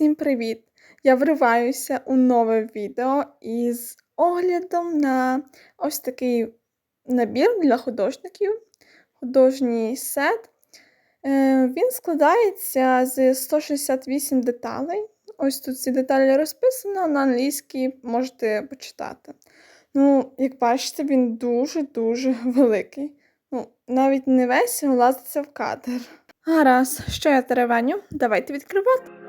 Усім привіт! Я вриваюся у нове відео із оглядом на ось такий набір для художників, художній сет. Е, Він складається з 168 деталей. Ось тут ці деталі розписано на англійській можете почитати. Ну, як бачите, він дуже-дуже великий. Ну, навіть не весь влазиться в кадр. Гаразд, що я теревеню? Давайте відкривати.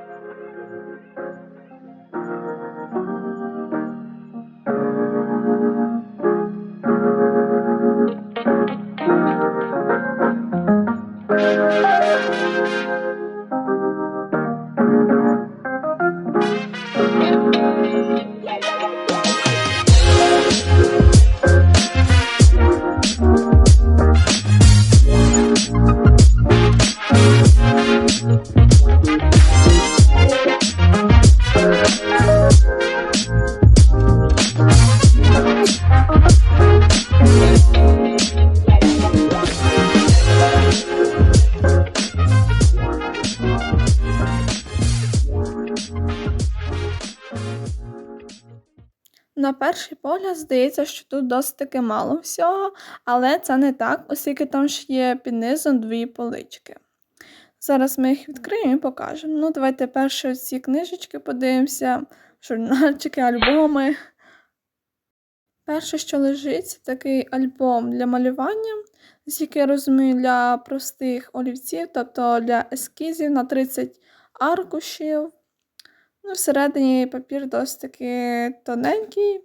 На перший погляд здається, що тут досить таки мало всього, але це не так, оскільки там ж є під низом дві полички. Зараз ми їх відкриємо і покажемо. Ну, давайте перше ці книжечки подивимося, журнальчики, альбоми. Перше, що лежить, це такий альбом для малювання, з який я розумію, для простих олівців, тобто для ескізів на 30 аркушів. Ну, всередині папір досить таки тоненький.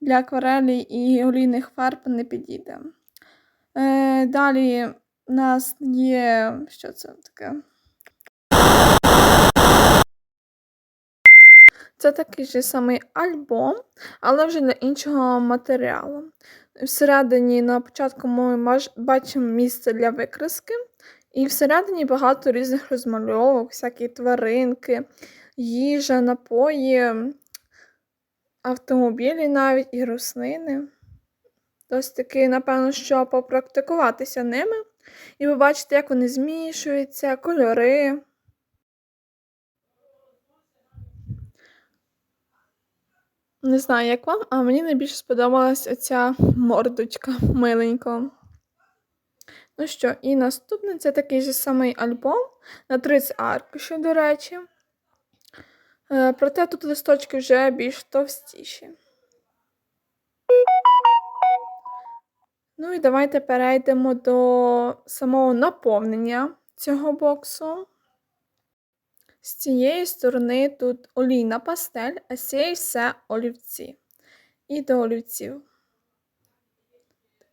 Для акварелі і олійних фарб не підійде. Е, Далі у нас є. Що це таке? Це такий же самий альбом, але вже для іншого матеріалу. Всередині на початку ми бачимо місце для викраски. І всередині багато різних розмальовок, всякі тваринки, їжа, напої, автомобілі навіть і рослини. Досить таки, напевно, що попрактикуватися ними. І ви бачите, як вони змішуються, кольори. Не знаю, як вам, а мені найбільше сподобалась оця мордочка миленька. Ну що, і наступний це такий же самий альбом на 30 аркушів, до речі. Е, проте тут листочки вже більш товстіші. Ну і давайте перейдемо до самого наповнення цього боксу. З цієї сторони тут олійна пастель, а з цієї все олівці. І до олівців.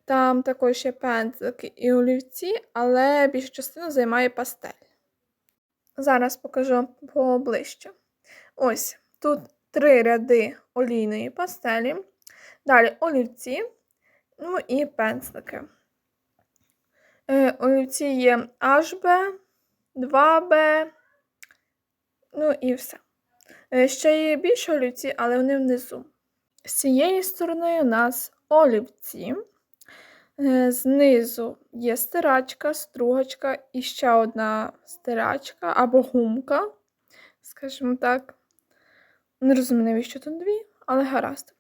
Там також є пензлики і олівці, але більшу частину займає пастель. Зараз покажу поближче. Ось тут три ряди олійної пастелі, далі олівці, ну і пензлики. Е, олівці є HB, 2B, ну і все. Е, ще є більше олівці, але вони внизу. З цієї сторони у нас олівці. Е, знизу є стирачка, стругачка і ще одна стирачка або гумка, скажімо так. Не розумію, навіщо тут дві, але гаразд.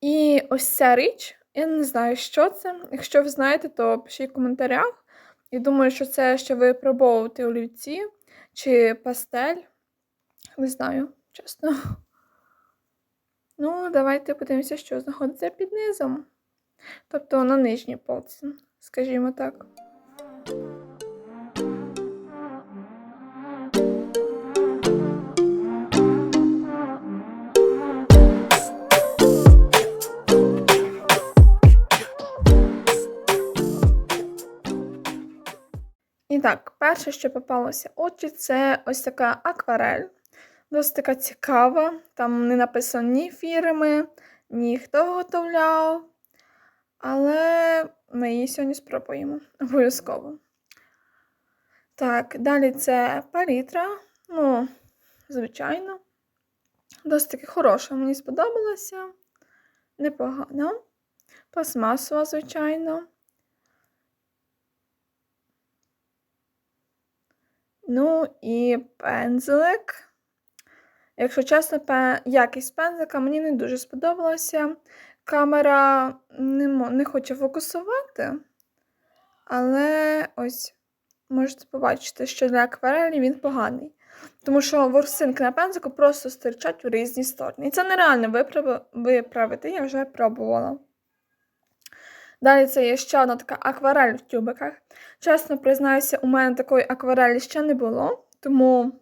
І ось ця річ, я не знаю, що це. Якщо ви знаєте, то пишіть в коментарях. І думаю, що це ще випробовувати олівці чи пастель. Не знаю, чесно. Ну, давайте подивимося, що знаходиться під низом. Тобто на нижній полці, скажімо так. І так, перше, що попалося очі, це ось така акварель. Досить така цікава. Там не написано ні фірми, ні хто виготовляв. Але ми її сьогодні спробуємо обов'язково. Так, далі це палітра. Ну, звичайно. Досить таки хороша, мені сподобалася. Непогано. Пластмасова, звичайно. Ну і пензлик. Якщо чесно, якість пензлика мені не дуже сподобалася. Камера не, не хоче фокусувати, але ось можете побачити, що для акварелі він поганий. Тому що ворсинки на пензлику просто стирчать у різні сторони. І це нереально виправи- виправити, я вже пробувала. Далі це є ще одна така акварель в тюбиках. Чесно признаюся, у мене такої акварелі ще не було, тому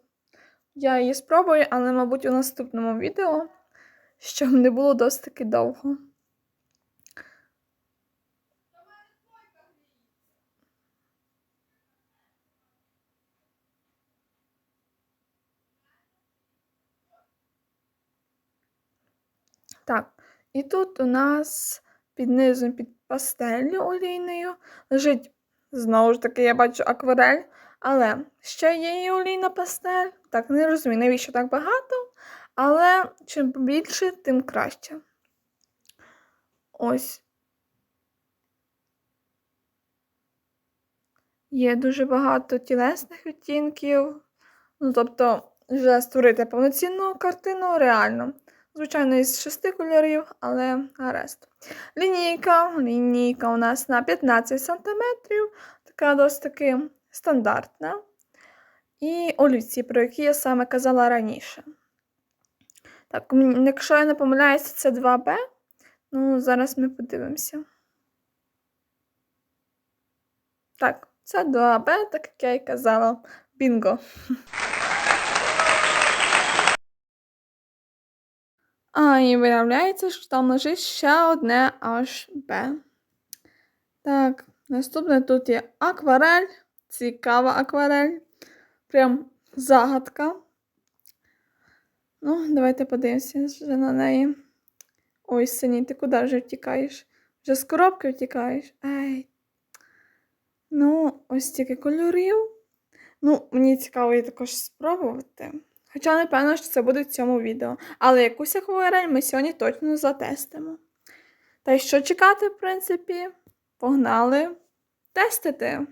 я її спробую, але, мабуть, у наступному відео, щоб не було досить таки довго. Так, і тут у нас під низом під пастеллю олійною лежить знову ж таки, я бачу акварель, але ще є і олійна пастель. Так, не розумію, навіщо так багато, але чим більше, тим краще. Ось. Є дуже багато тілесних відтінків. Ну, тобто, вже створити повноцінну картину реально. Звичайно, із шести кольорів, але гаразд. Лінійка. Лінійка у нас на 15 см, така досить таки стандартна. І олівці, про які я саме казала раніше. Так, якщо я не помиляюся, це 2Б. Ну, зараз ми подивимося. Так, це 2Б, так як я і казала. Бінго. А, і виявляється, що там лежить ще одне HB. Так, наступне тут є акварель. Цікава акварель. Прям загадка. Ну, давайте подивимося вже на неї. Ой, синій, ти куди вже втікаєш? Вже з коробки втікаєш? Ей. Ну, ось стільки кольорів. Ну, мені цікаво її також спробувати. Хоча не певно, що це буде в цьому відео. Але якусь акварель ми сьогодні точно затестимо. Та й що чекати, в принципі, погнали тестити.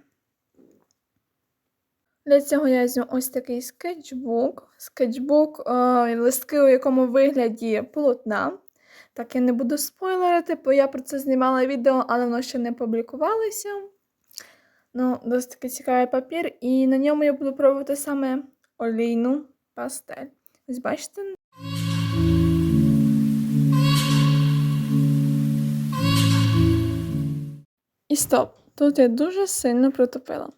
Для цього я візьму ось такий скетчбук. Скетчбук, е, листки, у якому вигляді полотна. Так, я не буду спойлерити, бо я про це знімала відео, але воно ще не публікувалося. Ну, досить такий цікавий папір, і на ньому я буду пробувати саме олійну пастель. Ось бачите? І стоп! Тут я дуже сильно протопила.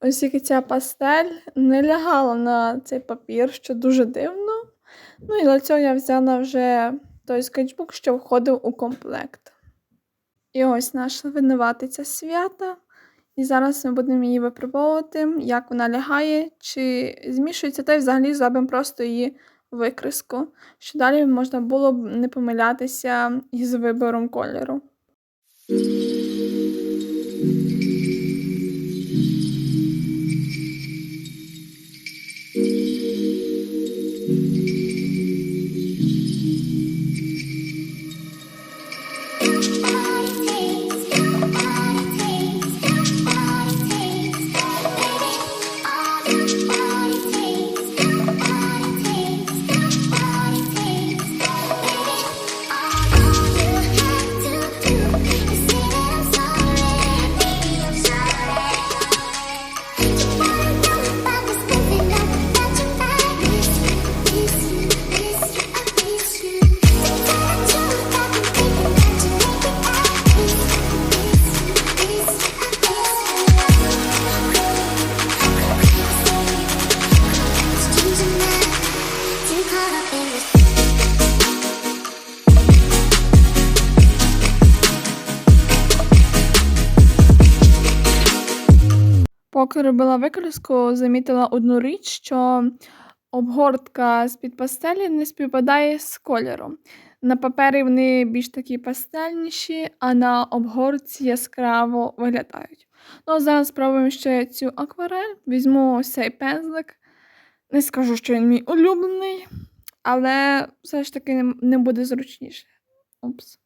Ось тільки ця пастель не лягала на цей папір, що дуже дивно. Ну і для цього я взяла вже той скетчбук, що входив у комплект. І ось наша винуватиця свята. І зараз ми будемо її випробовувати, як вона лягає, чи змішується, та й взагалі зробимо просто її викриску, що далі можна було б не помилятися із вибором кольору. Поки робила викраску, замітила одну річ, що обгортка з-під пастелі не співпадає з кольором. На папері вони більш такі пастельніші, а на обгортці яскраво виглядають. Ну, а зараз спробуємо ще цю акварель. Візьму ось цей пензлик. Не скажу, що він мій улюблений, але все ж таки не буде зручніше. Упс.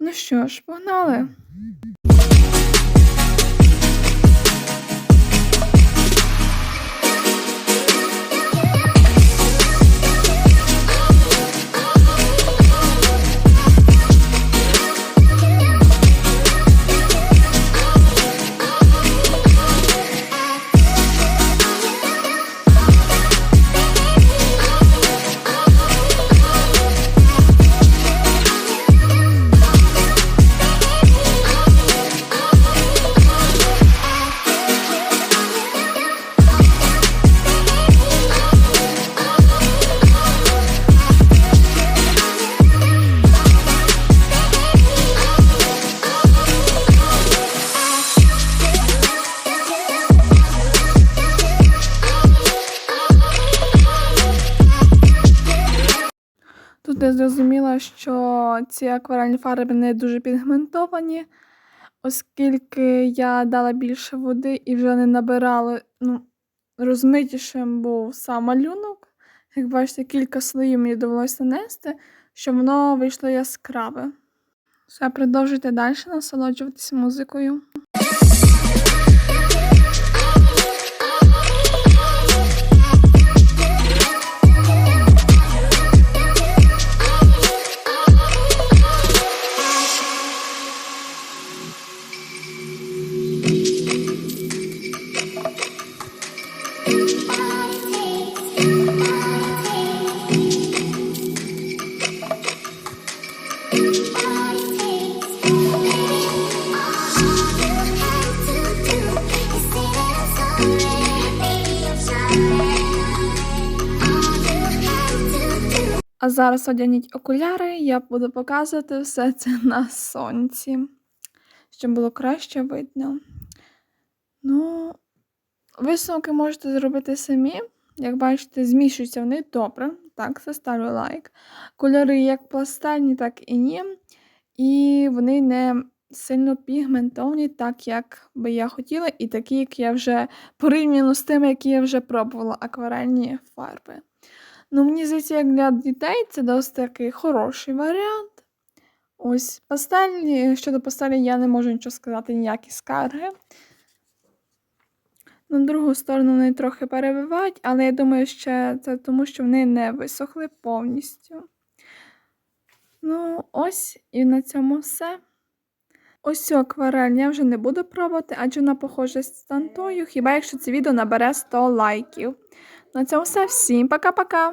Ну що ж, погнали. Ти зрозуміла, що ці акварельні фарби не дуже пігментовані, оскільки я дала більше води і вже не набирала, ну, розмитішим був сам малюнок. Як бачите, кілька слоїв мені довелося нанести, щоб воно вийшло яскраве. Все, продовжуйте далі насолоджуватися музикою. А зараз одягніть окуляри, я буду показувати все це на сонці, щоб було краще видно. Ну, висновки можете зробити самі. Як бачите, змішуються вони добре. Так, це ставлю лайк. Кольори як пастельні, так і ні. І вони не сильно пігментовані, так як би я хотіла, і такі, як я вже порівняно з тими, які я вже пробувала акварельні фарби. Ну, мені здається, як для дітей це досить такий хороший варіант. Ось пастель, щодо пастелі я не можу нічого сказати, ніякі скарги. На другу сторону вони трохи перебивають, але я думаю, що це тому, що вони не висохли повністю. Ну, ось і на цьому все. Ось цю акварель я вже не буду пробувати, адже вона похожа з тантою, хіба якщо це відео набере 100 лайків. На цьому все. Всім пока-пока!